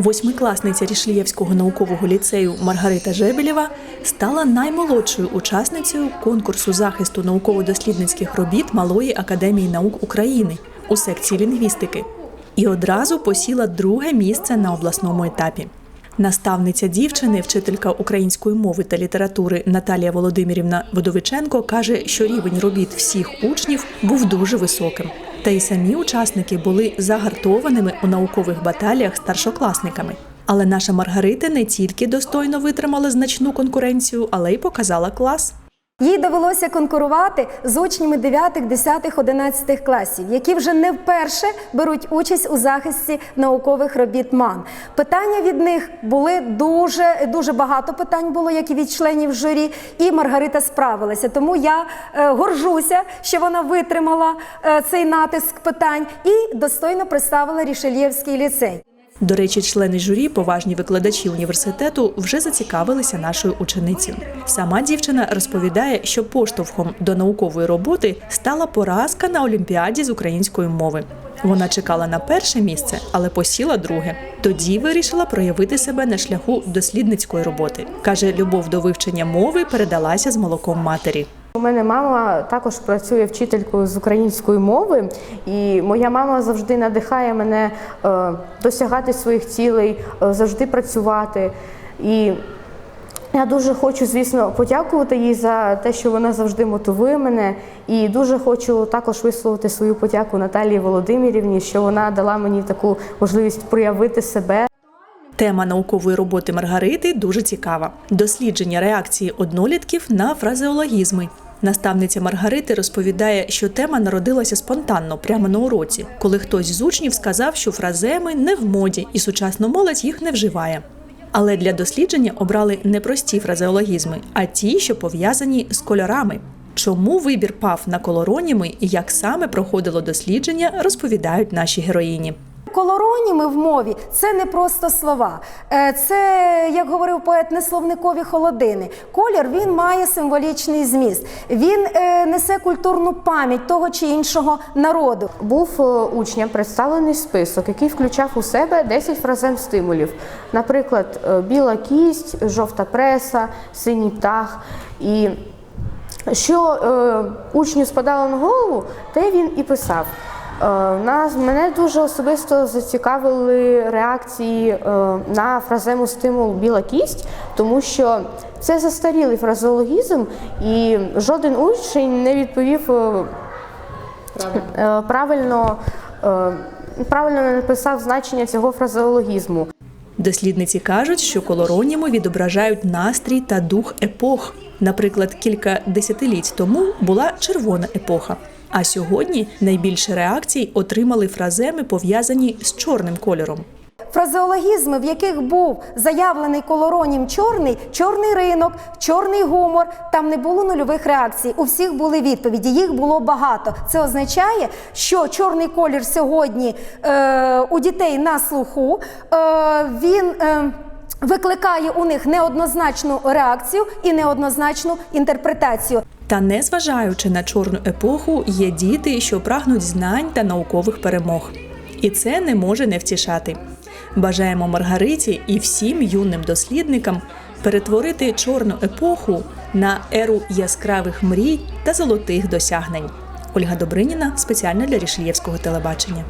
Восьмикласниця Рішлієвського наукового ліцею Маргарита Жебелєва стала наймолодшою учасницею конкурсу захисту науково-дослідницьких робіт Малої академії наук України у секції лінгвістики і одразу посіла друге місце на обласному етапі. Наставниця дівчини, вчителька української мови та літератури Наталія Володимирівна Водовиченко каже, що рівень робіт всіх учнів був дуже високим. Та й самі учасники були загартованими у наукових баталіях старшокласниками. Але наша Маргарита не тільки достойно витримала значну конкуренцію, але й показала клас. Їй довелося конкурувати з учнями 9, 10, 11 класів, які вже не вперше беруть участь у захисті наукових робіт МАН. Питання від них були дуже дуже багато питань було, як і від членів журі, і Маргарита справилася. Тому я е, горжуся, що вона витримала е, цей натиск питань і достойно представила Рішельєвський ліцей. До речі, члени журі, поважні викладачі університету, вже зацікавилися нашою ученицею. Сама дівчина розповідає, що поштовхом до наукової роботи стала поразка на олімпіаді з української мови. Вона чекала на перше місце, але посіла друге. Тоді вирішила проявити себе на шляху дослідницької роботи. каже, любов до вивчення мови передалася з молоком матері. У мене мама також працює вчителькою з української мови, і моя мама завжди надихає мене е, досягати своїх цілей, е, завжди працювати. І я дуже хочу, звісно, подякувати їй за те, що вона завжди мотивує мене. І дуже хочу також висловити свою подяку Наталії Володимирівні, що вона дала мені таку можливість проявити себе. Тема наукової роботи Маргарити дуже цікава: дослідження реакції однолітків на фразеологізми. Наставниця Маргарити розповідає, що тема народилася спонтанно, прямо на уроці, коли хтось з учнів сказав, що фраземи не в моді, і сучасна молодь їх не вживає. Але для дослідження обрали не прості фразеологізми, а ті, що пов'язані з кольорами. Чому вибір пав на колороніми і як саме проходило дослідження, розповідають наші героїні. Колороніми в мові це не просто слова. Е, Це, як говорив поет, не словникові холодини. Колір він має символічний зміст. Він е, несе культурну пам'ять того чи іншого народу. Був е, учням представлений список, який включав у себе 10 фразем стимулів. Наприклад, біла кість, жовта преса, синій птах. І що учню спадало на голову, те він і писав. Е, нас мене дуже особисто зацікавили реакції е, на фразему стимул біла кість, тому що це застарілий фразеологізм, і жоден учень не відповів е, правильно, правильно не написав значення цього фразеологізму. Дослідниці кажуть, що колороніми відображають настрій та дух епох. Наприклад, кілька десятиліть тому була червона епоха. А сьогодні найбільше реакцій отримали фраземи, пов'язані з чорним кольором. Фразеологізми, в яких був заявлений колоронім чорний, чорний ринок, чорний гумор, там не було нульових реакцій. У всіх були відповіді, їх було багато. Це означає, що чорний колір сьогодні е, у дітей на слуху. Е, він е, викликає у них неоднозначну реакцію і неоднозначну інтерпретацію. Та незважаючи на чорну епоху, є діти, що прагнуть знань та наукових перемог. І це не може не втішати. Бажаємо Маргариті і всім юним дослідникам перетворити чорну епоху на еру яскравих мрій та золотих досягнень. Ольга Добриніна спеціально для Рішельєвського телебачення.